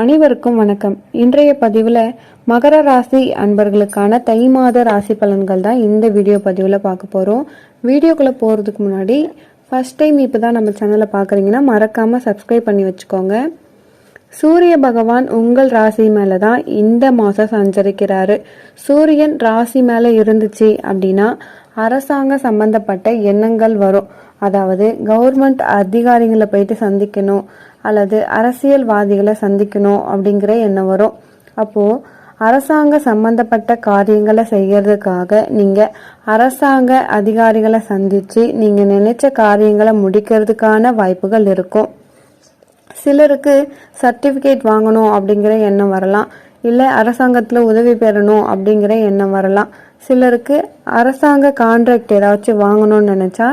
அனைவருக்கும் வணக்கம். இன்றைய பதிவில் மகர ராசி அன்பர்களுக்கான தை மாத ராசி பலன்கள் தான் இந்த வீடியோ பதிவில் பார்க்க போகிறோம் வீடியோக்குள்ளே போகிறதுக்கு முன்னாடி ஃபர்ஸ்ட் டைம் இப்போ தான் நம்ம சேனலை பார்க்குறீங்கன்னா மறக்காமல் சப்ஸ்கிரைப் பண்ணி வச்சுக்கோங்க. சூரிய பகவான் உங்கள் ராசி மேலே தான் இந்த மாதம் சஞ்சரிக்கிறாரு. சூரியன் ராசி மேலே இருந்துச்சு அப்படின்னா அரசாங்க சம்பந்தப்பட்ட எண்ணங்கள் வரும். அதாவது கவர்மெண்ட் அதிகாரிகளை போயிட்டு சந்திக்கணும். அல்லது அரசியல்வாதிகளை சந்திக்கணும் அப்படிங்கிற எண்ணம் வரும். அப்போ அரசாங்க சம்பந்தப்பட்ட காரியங்களை செய்யறதுக்காக நீங்க அரசாங்க அதிகாரிகளை சந்திச்சு நீங்க நினைச்ச காரியங்களை முடிக்கிறதுக்கான வாய்ப்புகள் இருக்கும். சிலருக்கு சர்டிஃபிகேட் வாங்கணும் அப்படிங்கிற எண்ணம் வரலாம். இல்லை அரசாங்கத்தில் உதவி பெறணும் அப்படிங்கிற எண்ணம் வரலாம். சிலருக்கு அரசாங்க கான்ட்ராக்ட் ஏதாச்சும் வாங்கணும்னு நினச்சா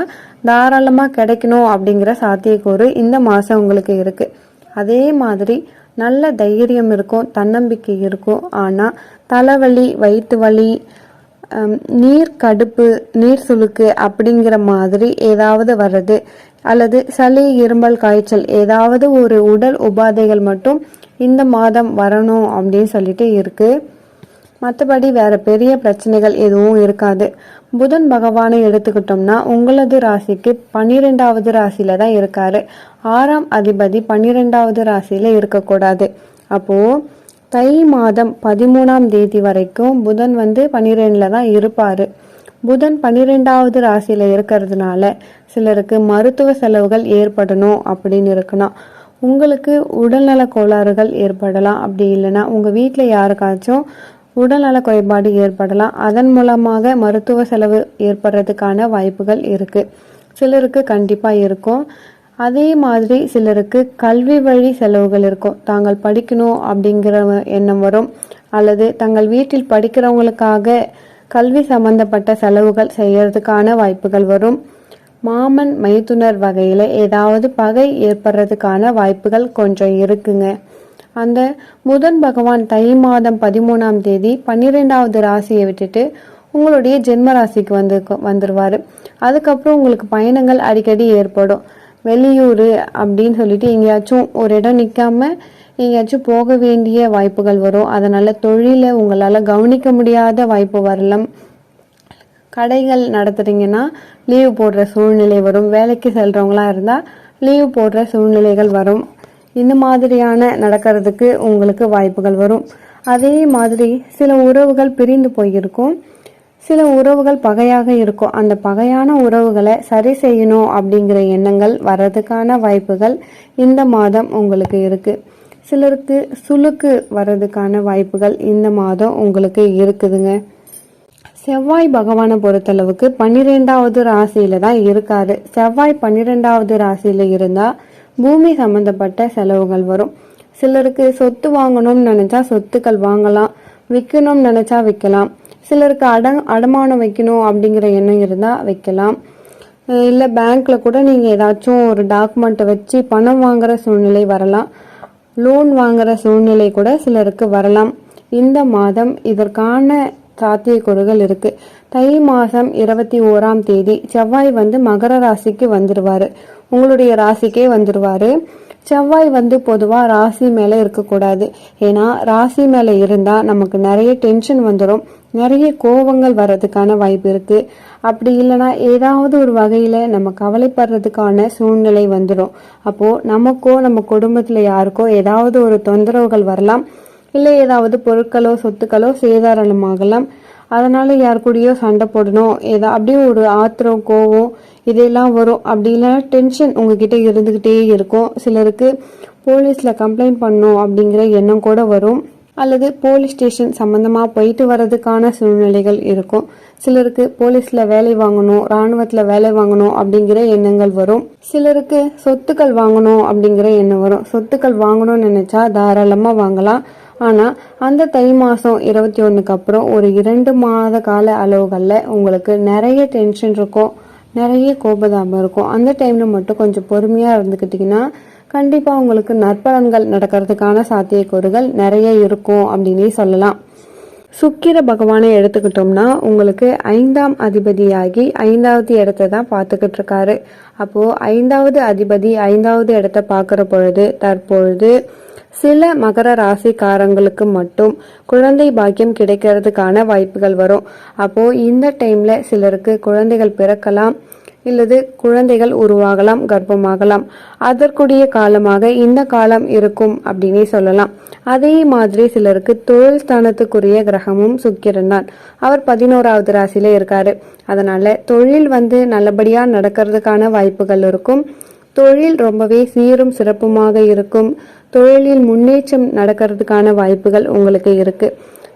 தாராளமாக கிடைக்கணும் அப்படிங்கிற சாத்தியக்கூறு இந்த மாதம் உங்களுக்கு இருக்குது அதே மாதிரி நல்ல தைரியம் இருக்கும் தன்னம்பிக்கை இருக்கும். ஆனால் தலைவலி வயிற்று வலி நீர் கடுப்பு நீர் சுழுக்கு அப்படிங்கிற மாதிரி ஏதாவது வர்றது அல்லது சளி இருமல் காய்ச்சல் ஏதாவது ஒரு உடல் உபாதைகள் மட்டும் இந்த மாதம் வரணும் அப்படின்னு சொல்லிட்டு இருக்குது மற்றபடி வேற பெரிய பிரச்சனைகள் எதுவும் இருக்காது. புதன் பகவானை எடுத்துக்கிட்டோம்னா உங்களது ராசிக்கு பன்னிரெண்டாவது ராசியில தான் இருக்காரு. ஆறாம் அதிபதி பன்னிரெண்டாவது ராசியில இருக்கக்கூடாது. அப்போ தை மாதம் பதிமூணாம் தேதி வரைக்கும் புதன் வந்து பன்னிரெண்டில் தான் இருப்பார். புதன் பன்னிரெண்டாவது ராசியில் இருக்கிறதுனால சிலருக்கு மருத்துவ செலவுகள் ஏற்படணும் அப்படின்னு இருக்கணும். உங்களுக்கு உடல்நல கோளாறுகள் ஏற்படலாம். அப்படி இல்லைன்னா உங்கள் வீட்டில் யாருக்காச்சும் உடல்நல குறைபாடு ஏற்படலாம். அதன் மூலமாக மருத்துவ செலவு ஏற்படுறதுக்கான வாய்ப்புகள் இருக்கு. சிலருக்கு கண்டிப்பா இருக்கும். அதே மாதிரி சிலருக்கு கல்வி வழி செலவுகள் இருக்கும். தாங்கள் படிக்கணும் அப்படிங்கிற எண்ணம் வரும். அல்லது தங்கள் வீட்டில் படிக்கிறவங்களுக்காக கல்வி சம்பந்தப்பட்ட செலவுகள் செய்யறதுக்கான வாய்ப்புகள் வரும். மாமன் மைத்துனர் வகையில் ஏதாவது பகை ஏற்படுறதுக்கான வாய்ப்புகள் கொஞ்சம் இருக்குங்க. அந்த புதன் பகவான் தை மாதம் பதிமூணாம் தேதி பன்னிரெண்டாவது ராசியை விட்டுட்டு உங்களுடைய ஜென்ம ராசிக்கு வந்து வந்துடுவார் அதுக்கப்புறம் உங்களுக்கு பயணங்கள் அடிக்கடி ஏற்படும். வெளியூர் அப்படின்னு சொல்லிட்டு எங்கேயாச்சும் ஒரு இடம் நிற்காம எங்கேயாச்சும் போக வேண்டிய வாய்ப்புகள் வரும். அதனால் தொழிலை உங்களால் கவனிக்க முடியாத வாய்ப்பு வரலாம். கடைகள் நடத்துறீங்கன்னா லீவ் போடுற சூழ்நிலை வரும். வேலைக்கு செல்றவங்களா இருந்தால் லீவ் போடுற சூழ்நிலைகள் வரும். இந்த மாதிரியான நடக்கிறதுக்கு உங்களுக்கு வாய்ப்புகள் வரும். அதே மாதிரி சில உறவுகள் பிரிந்து போயிருக்கும். சில உறவுகள் பகையாக இருக்கும். அந்த பகையான உறவுகளை சரி செய்யணும் அப்படிங்கிற எண்ணங்கள் வர்றதுக்கான வாய்ப்புகள் இந்த மாதம் உங்களுக்கு இருக்குது சிலருக்கு சுளுக்கு வர்றதுக்கான வாய்ப்புகள் இந்த மாதம் உங்களுக்கு இருக்குதுங்க. செவ்வாய் பகவானை பொறுத்தளவுக்கு பன்னிரெண்டாவது ராசியில தான் இருக்காரு. செவ்வாய் பன்னிரெண்டாவது ராசியில இருந்தால் பூமி சம்மந்தப்பட்ட செலவுகள் வரும். சிலருக்கு சொத்து வாங்கணும்னு நினைச்சா சொத்துக்கள் வாங்கலாம். விற்கணும்னு நினைச்சா விற்கலாம் சிலருக்கு அட அடமானம் வைக்கணும் அப்படிங்கிற எண்ணம் இருந்தால் வைக்கலாம். இல்லை பேங்க்கில் கூட நீங்கள் ஏதாச்சும் ஒரு டாக்குமெண்ட்டை வச்சு பணம் வாங்குற சூழ்நிலை வரலாம். லோன் வாங்குற சூழ்நிலை கூட சிலருக்கு வரலாம். இந்த மாதம் இதற்கான சாத்தியக்கூறுகள் இருக்குது தை மாதம் இருபத்தி ஓராம் தேதி செவ்வாய் வந்து மகர ராசிக்கு வந்துடுவார் உங்களுடைய ராசிக்கே வந்துடுவார் செவ்வாய் வந்து பொதுவாக ராசி மேலே இருக்கக்கூடாது. ஏன்னா ராசி மேலே இருந்தால் நமக்கு நிறைய டென்ஷன் வந்துடும் நிறைய கோபங்கள் வர்றதுக்கான வாய்ப்பு இருக்குது அப்படி இல்லைன்னா ஏதாவது ஒரு வகையில் நம்ம கவலைப்படுறதுக்கான சூழ்நிலை வந்துடும் அப்போது நமக்கோ நம்ம குடும்பத்தில் யாருக்கோ ஏதாவது ஒரு தொந்தரவுகள் வரலாம். இல்லை ஏதாவது பொருட்களோ சொத்துக்களோ சேதாரணமாகலாம் அதனால யார் கூடயோ சண்டை போடணும். ஏதா அப்படியே ஒரு ஆத்திரம் கோவம் இதெல்லாம் வரும். அப்படி டென்ஷன் உங்ககிட்ட இருந்துக்கிட்டே இருக்கும். சிலருக்கு போலீஸில் கம்ப்ளைண்ட் பண்ணும் அப்படிங்கிற எண்ணம் கூட வரும். அல்லது போலீஸ் ஸ்டேஷன் சம்மந்தமாக போயிட்டு வர்றதுக்கான சூழ்நிலைகள் இருக்கும். சிலருக்கு போலீஸில் வேலை வாங்கணும் ராணுவத்தில் வேலை வாங்கணும் அப்படிங்கிற எண்ணங்கள் வரும். சிலருக்கு சொத்துக்கள் வாங்கணும் அப்படிங்கிற எண்ணம் வரும். சொத்துக்கள் வாங்கணும்னு நினச்சா தாராளமாக வாங்கலாம். ஆனால் அந்த தை மாதம் இருபத்தி ஒன்றுக்கு அப்புறம் ஒரு இரண்டு மாத கால அளவுகளில் உங்களுக்கு நிறைய டென்ஷன் இருக்கும். நிறைய கோபதாபம் இருக்கும். அந்த டைம்ல மட்டும் கொஞ்சம் பொறுமையா இருந்துக்கிட்டீங்கன்னா கண்டிப்பா உங்களுக்கு நற்பலன்கள் நடக்கிறதுக்கான சாத்தியக்கூறுகள் நிறைய இருக்கும் அப்படின்னே சொல்லலாம். சுக்கிர பகவானை எடுத்துக்கிட்டோம்னா உங்களுக்கு ஐந்தாம் அதிபதியாகி ஐந்தாவது இடத்த தான் பார்த்துக்கிட்டு இருக்காரு. அப்போது ஐந்தாவது அதிபதி ஐந்தாவது இடத்த பார்க்குற பொழுது தற்பொழுது சில மகர ராசிக்காரங்களுக்கு மட்டும் குழந்தை பாக்கியம் கிடைக்கிறதுக்கான வாய்ப்புகள் வரும். அப்போ இந்த டைம்ல சிலருக்கு குழந்தைகள் பிறக்கலாம் இல்லது குழந்தைகள் உருவாகலாம் கர்ப்பமாகலாம். அதற்குரிய காலமாக இந்த காலம் இருக்கும் அப்படின்னே சொல்லலாம். அதே மாதிரி சிலருக்கு தொழில் ஸ்தானத்துக்குரிய கிரகமும் சுக்கிரன் தான். அவர் பதினோராவது ராசியில இருக்காரு. அதனால தொழில் வந்து நல்லபடியா நடக்கிறதுக்கான வாய்ப்புகள் இருக்கும். தொழில் ரொம்பவே சீரும் சிறப்புமாக இருக்கும். தொழிலில் முன்னேற்றம் நடக்கிறதுக்கான வாய்ப்புகள் உங்களுக்கு இருக்கு.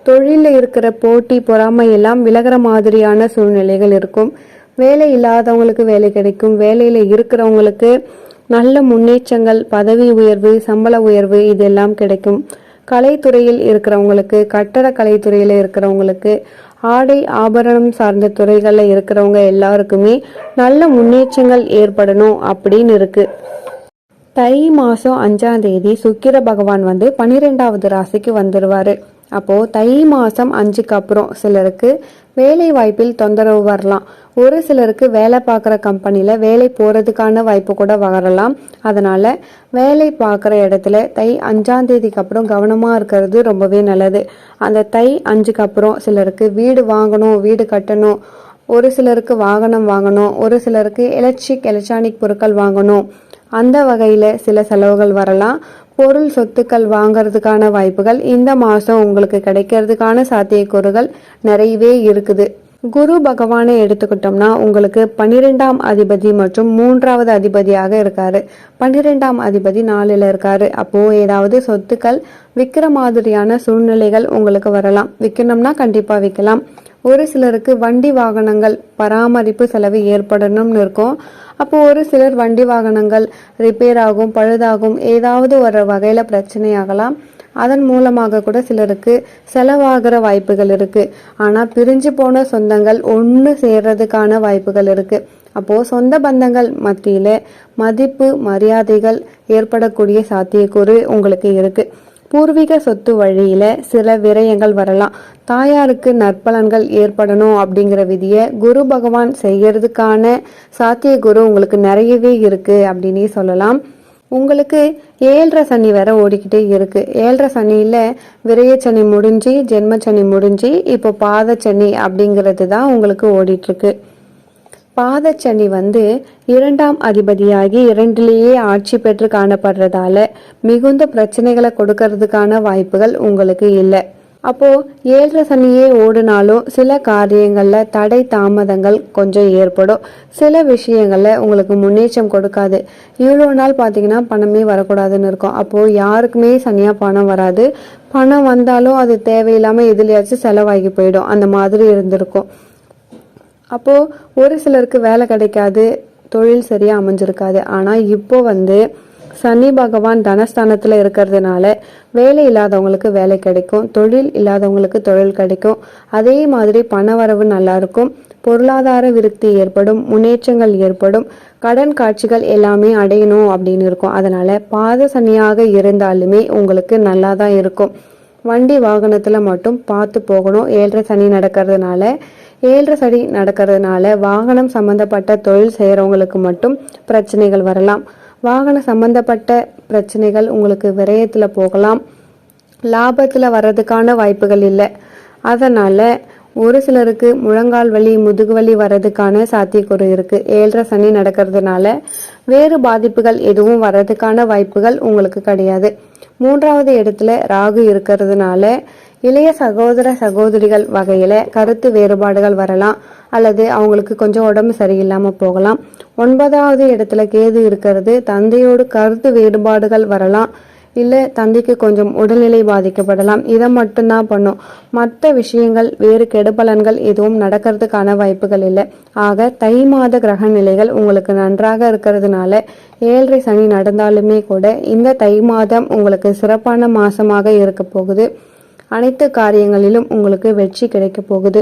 தொழிலில் இருக்கிற போட்டி பொறாமை எல்லாம் விலகிற மாதிரியான சூழ்நிலைகள் இருக்கும். வேலை இல்லாதவங்களுக்கு வேலை கிடைக்கும். வேலையில் இருக்கிறவங்களுக்கு நல்ல முன்னேற்றங்கள் பதவி உயர்வு சம்பள உயர்வு இதெல்லாம் கிடைக்கும். கலைத்துறையில் இருக்கிறவங்களுக்கு கட்டட கலைத்துறையில் இருக்கிறவங்களுக்கு ஆடை ஆபரணம் சார்ந்த துறைகளில் இருக்கிறவங்க எல்லாருக்குமே நல்ல முன்னேற்றங்கள் ஏற்படணும் அப்படின்னு இருக்குது தை மாதம் அஞ்சாம் தேதி சுக்கிர பகவான் வந்து பன்னிரெண்டாவது ராசிக்கு வந்துடுவார் அப்போது தை மாதம் அஞ்சுக்கு அப்புறம் சிலருக்கு வேலை வாய்ப்பில் தொந்தரவு வரலாம். ஒரு சிலருக்கு வேலை பார்க்குற கம்பெனியில் வேலை போகிறதுக்கான வாய்ப்பு கூட வரலாம். அதனால் வேலை பார்க்குற இடத்துல தை அஞ்சாம் தேதிக்கு அப்புறம் கவனமாக இருக்கிறது ரொம்பவே நல்லது. அந்த தை அஞ்சுக்கு அப்புறம் சிலருக்கு வீடு வாங்கணும் வீடு கட்டணும். ஒரு சிலருக்கு வாகனம் வாங்கணும் ஒரு சிலருக்கு எலக்ட்ரிக் எலக்ட்ரானிக் பொருட்கள் வாங்கணும். அந்த வகையில் சில செலவுகள் வரலாம். பொருள் சொத்துக்கள் வாங்குறதுக்கான வாய்ப்புகள் இந்த மாதம் உங்களுக்கு கிடைக்கிறதுக்கான சாத்தியக்கூறுகள் நிறையவே இருக்குது. குரு பகவானை எடுத்துக்கிட்டோம்னா உங்களுக்கு பன்னிரெண்டாம் அதிபதி மற்றும் மூன்றாவது அதிபதியாக இருக்காரு. பன்னிரெண்டாம் அதிபதி நாளில் இருக்காரு. அப்போ ஏதாவது சொத்துக்கள் விற்கிற மாதிரியான சூழ்நிலைகள் உங்களுக்கு வரலாம். விற்கணும்னா கண்டிப்பா விற்கலாம் ஒரு சிலருக்கு வண்டி வாகனங்கள் பராமரிப்பு செலவு ஏற்படணும்னு இருக்கும். அப்போ ஒரு சிலர் வண்டி வாகனங்கள் ரிப்பேர் ஆகும் பழுதாகும் ஏதாவது ஒரு வகையில பிரச்சனையாகலாம். அதன் மூலமாக கூட சிலருக்கு செலவாகிற வாய்ப்புகள் இருக்கு. ஆனா பிரிஞ்சு போன சொந்தங்கள் ஒன்று சேர்றதுக்கான வாய்ப்புகள் இருக்கு. அப்போ சொந்த பந்தங்கள் மத்தியில மதிப்பு மரியாதைகள் ஏற்படக்கூடிய சாத்தியக்கூறு உங்களுக்கு இருக்கு. பூர்வீக சொத்து வழியில சில விரயங்கள் வரலாம். தாயாருக்கு நற்பலன்கள் ஏற்படணும் அப்படிங்கிற விதியை குரு பகவான் செய்யறதுக்கான குரு உங்களுக்கு நிறையவே இருக்கு அப்படின்னே சொல்லலாம். உங்களுக்கு ஏழரை சனி வேற ஓடிக்கிட்டே இருக்கு. ஏழரை சனியில விரயச்சனி முடிஞ்சு ஜென்மச்சனி முடிஞ்சு இப்போ பாதச்சனி அப்படிங்கிறது தான் உங்களுக்கு ஓடிட்டு இருக்கு. பாதச்சனி வந்து இரண்டாம் அதிபதியாகி இரண்டிலேயே ஆட்சி பெற்று காணப்படுறதால மிகுந்த பிரச்சனைகளை கொடுக்கறதுக்கான வாய்ப்புகள் உங்களுக்கு இல்லை. அப்போ ஏழரை சனியே ஓடினாலும் சில காரியங்களில் தடை தாமதங்கள் கொஞ்சம் ஏற்படும். சில விஷயங்களில் உங்களுக்கு முன்னேற்றம் கொடுக்காது. இவ்வளோ நாள் பார்த்தீங்கன்னா பணமே வரக்கூடாதுன்னு இருக்கும். அப்போது யாருக்குமே சனியாக பணம் வராது. பணம் வந்தாலும் அது தேவையில்லாமல் எதுலையாச்சும் செலவாகி போயிடும். அந்த மாதிரி இருந்திருக்கும். அப்போது ஒரு சிலருக்கு வேலை கிடைக்காது தொழில் சரியாக அமைஞ்சிருக்காது. ஆனால் இப்போ வந்து சனி பகவான் தனஸ்தானத்தில் இருக்கிறதுனால வேலை இல்லாதவங்களுக்கு வேலை கிடைக்கும் தொழில் இல்லாதவங்களுக்கு தொழில் கிடைக்கும். அதே மாதிரி பணவரவு வரவு நல்லாயிருக்கும் பொருளாதார விருத்தி ஏற்படும் முன்னேற்றங்கள் ஏற்படும் கடன் காட்சிகள் எல்லாமே அடையணும் அப்படின்னு இருக்கும். அதனால பாத சனியாக இருந்தாலுமே உங்களுக்கு நல்லா தான் இருக்கும். வண்டி வாகனத்தில் மட்டும் பார்த்து போகணும். ஏழரை சனி நடக்கிறதுனால ஏழரை சனி நடக்கிறதுனால வாகனம் சம்பந்தப்பட்ட தொழில் செய்கிறவங்களுக்கு மட்டும் பிரச்சனைகள் வரலாம். வாகனம் சம்பந்தப்பட்ட பிரச்சனைகள் உங்களுக்கு விரயத்தில் போகலாம். லாபத்தில் வர்றதுக்கான வாய்ப்புகள் இல்லை. அதனால் ஒரு சிலருக்கு முழங்கால் வலி முதுகு வலி வர்றதுக்கான சாத்தியக்கூறு இருக்குது ஏழரை சனி நடக்கிறதுனால வேறு பாதிப்புகள் எதுவும் வர்றதுக்கான வாய்ப்புகள் உங்களுக்கு கிடையாது. மூன்றாவது இடத்துல ராகு இருக்கிறதுனால இளைய சகோதர சகோதரிகள் வகையில் கருத்து வேறுபாடுகள் வரலாம் அல்லது அவங்களுக்கு கொஞ்சம் உடம்பு சரியில்லாமல் போகலாம். ஒன்பதாவது இடத்துல கேது இருக்கிறது. தந்தையோடு கருத்து வேறுபாடுகள் வரலாம். இல்லை தந்தைக்கு கொஞ்சம் உடல்நிலை பாதிக்கப்படலாம். இதை மட்டும்தான் பண்ணும். மற்ற விஷயங்கள் வேறு கெடுபலன்கள் எதுவும் நடக்கிறதுக்கான வாய்ப்புகள் இல்லை. ஆக தை மாத கிரக நிலைகள் உங்களுக்கு நன்றாக இருக்கிறதுனால ஏழரை சனி நடந்தாலுமே கூட இந்த தை மாதம் உங்களுக்கு சிறப்பான மாசமாக இருக்க போகுது. அனைத்து காரியங்களிலும் உங்களுக்கு வெற்றி கிடைக்கப் போகுது.